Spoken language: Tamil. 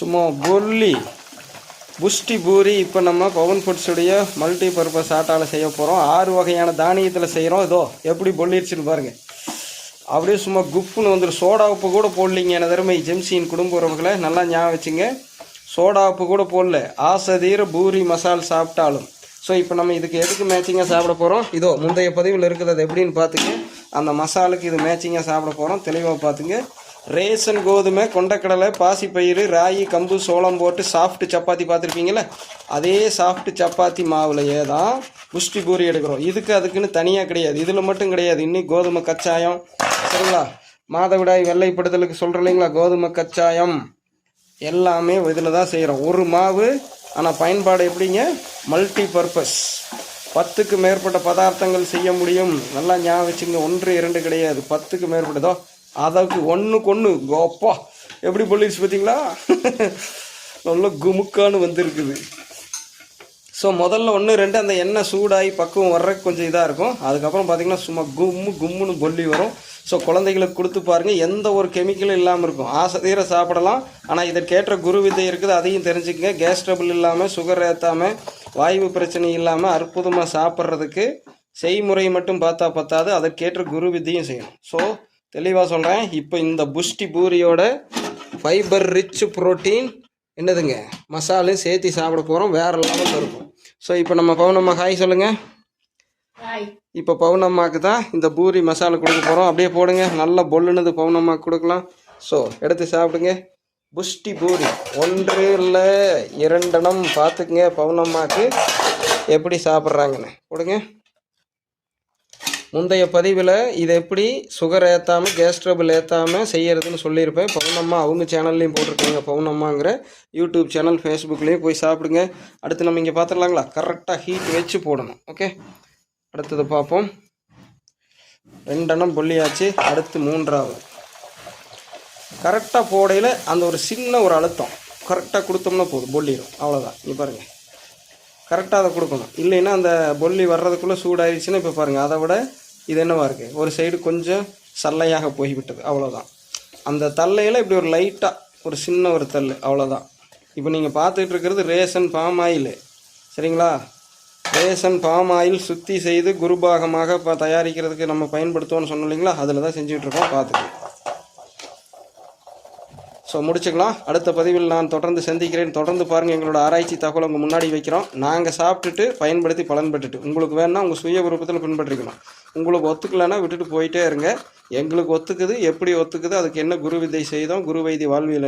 சும்மா பொல்லி புஷ்டி பூரி இப்போ நம்ம பவன் ஃபுட்ஸுடைய மல்டி பர்பஸ் ஆட்டாவில் செய்ய போகிறோம் ஆறு வகையான தானியத்தில் செய்கிறோம் இதோ எப்படி பொல்லிடுச்சுன்னு பாருங்கள் அப்படியே சும்மா குப்புன்னு வந்துடும் சோடா உப்பு கூட போடலிங்க. என தருமை? ஜெம்சியின் குடும்ப உறவுகளை நல்லா ஞாபகம் வச்சுங்க. சோடா உப்பு கூட போடல. ஆசதீர பூரி மசால் சாப்பிட்டாலும். ஸோ இப்போ நம்ம இதுக்கு எதுக்கு மேட்சிங்காக சாப்பிட போகிறோம் இதோ முந்தைய பதிவில் இருக்கிறது அது எப்படின்னு பார்த்துங்க. அந்த மசாலுக்கு இது மேட்சிங்காக சாப்பிட போகிறோம் தெளிவாக பார்த்துங்க. ரேசன் கோதுமை கொண்டக்கடலை பாசிப்பயிறு ராகி கம்பு சோளம் போட்டு சாஃப்ட் சப்பாத்தி பார்த்துருப்பீங்களே அதே சாஃப்ட் சப்பாத்தி மாவுலையே தான் புஷ்டி பூரி எடுக்கிறோம். இதுக்கு அதுக்குன்னு தனியாக கிடையாது. இதில் மட்டும் கிடையாது. இன்னும் கோதுமை கச்சாயம். சரிங்களா? மாதவிடாய் வெள்ளைப்படுதலுக்கு சொல்கிறோம் இல்லைங்களா? கோதுமை கச்சாயம். எல்லாமே இதில் தான் செய்கிறோம் ஒரு மாவு ஆனால் பயன்பாடு எப்படிங்க? மல்டி பர்பஸ் பத்துக்கு மேற்பட்ட பதார்த்தங்கள் செய்ய முடியும். நல்லா ஞாபகம் வச்சுங்க. ஒன்று இரண்டு கிடையாது. பத்துக்கு மேற்பட்டதோ அதற்கு ஒன்றுக்கு ஒன்று கோப்பா எப்படி சொல்லிடுச்சு பார்த்தீங்களா? நல்ல குமுக்கான்னு வந்திருக்குது. ஸோ முதல்ல ஒன்று ரெண்டு அந்த எண்ணெய் சூடாகி பக்குவம் வர்றதுக்கு கொஞ்சம் இதாக இருக்கும். அதுக்கப்புறம் பார்த்தீங்கன்னா சும்மா கும்மு கும்முன்னு பொல்லி வரும். ஸோ குழந்தைகளுக்கு கொடுத்து பாருங்கள் எந்த ஒரு கெமிக்கலும் இல்லாமல் இருக்கும். ஆசை தீர சாப்பிடலாம். ஆனால் இதற்கேற்ற குரு வித்தை இருக்குது. அதையும் தெரிஞ்சுக்கங்க. கேஸ் ட்ரபிள் இல்லாமல் சுகர் ஏற்றாமல் வாய்வு பிரச்சனை இல்லாமல் அற்புதமாக சாப்பிட்றதுக்கு செய்முறை மட்டும் பார்த்தா பத்தாது. அதற்கேற்ற குரு வித்தையும் செய்யணும். ஸோ தெளிவாக சொல்கிறேன் இப்போ இந்த புஷ்டி பூரியோட ஃபைபர் ரிச் புரோட்டீன் என்னதுங்க? மசாலையும் சேர்த்து சாப்பிட போகிறோம் வேறு லெவலில் இருக்கும். ஸோ இப்போ நம்ம பவுனம்மா ஹாய் சொல்லுங்கள் இப்போ பவுனம்மாக்கு தான் இந்த பூரி மசாலா கொடுக்க போகிறோம் அப்படியே போடுங்க. நல்லா பொல்லுனது பவுனம்மாக்கு கொடுக்கலாம். ஸோ எடுத்து சாப்பிடுங்க. புஷ்டி பூரி. ஒன்று இல்லை இரண்டெண்ணம் பார்த்துக்குங்க பவுனம்மாக்கு. எப்படி சாப்பிட்றாங்கன்னு. கொடுங்க முந்தைய பதிவில் இதை எப்படி சுகர் ஏற்றாமல் கேஸ் ட்ரபிள் ஏற்றாமல் செய்கிறதுன்னு சொல்லியிருப்பேன். பவுனம்மா அவங்க சேனல்லையும் போட்டிருக்காங்க பவுனம்மாங்கிற யூடியூப் சேனல் ஃபேஸ்புக்லேயும் போய் சாப்பிடுங்க. அடுத்து நம்ம இங்கே பார்த்துடலாங்களா கரெக்டாக ஹீட் வச்சு போடணும். ஓகே அடுத்தது பார்ப்போம். ரெண்டெண்ணம் பொல்லியாச்சு அடுத்து மூன்றாவது. கரெக்டாக போடையில் அந்த ஒரு சின்ன ஒரு அழுத்தம். கரெக்டாக கொடுத்தோம்னா போதும். பொல்லிடும் அவ்வளோதான் இங்கே பாருங்கள் கரெக்டாக அதை கொடுக்கணும். இல்லைன்னா அந்த பொல்லி வர்றதுக்குள்ளே சூடாயிடுச்சுன்னா இப்போ பாருங்கள் அதை விட இது என்னவா இருக்குது ஒரு சைடு கொஞ்சம் சல்லையாக போய்விட்டது அவ்வளோதான் அந்த தல்லையில் இப்படி ஒரு லைட்டாக ஒரு சின்ன ஒரு தள்ளு அவ்வளோதான் இப்போ நீங்கள் பார்த்துட்டு இருக்கிறது ரேஷன் பாம் ஆயில் சரிங்களா? ரேஷன் பாம் ஆயில் சுத்தி செய்து குருபாகமாக இப்போ தயாரிக்கிறதுக்கு நம்ம பயன்படுத்துவோம்னு சொன்னோம் இல்லைங்களா? அதில் தான் செஞ்சுக்கிட்டு இருக்கோம் பார்த்துக்கோங்க ஸோ முடிச்சுக்கலாம். அடுத்த பதிவில் நான் தொடர்ந்து சந்திக்கிறேன். தொடர்ந்து பாருங்கள் எங்களோட ஆராய்ச்சி தகவல் உங்கள் முன்னாடி வைக்கிறோம். நாங்கள் சாப்பிட்டுட்டு பயன்படுத்தி பலன் பெற்றுட்டு. உங்களுக்கு வேணால் உங்கள் சுய விருப்பத்தில் பின்பற்றிக்கணும் உங்களுக்கு ஒத்துக்கலைன்னா விட்டுட்டு போயிட்டே இருங்க. எங்களுக்கு ஒத்துக்குது. எப்படி ஒத்துக்குது? அதுக்கு என்ன குரு வித்தை செய்தோம்? குரு வைத்திய வாழ்வியல்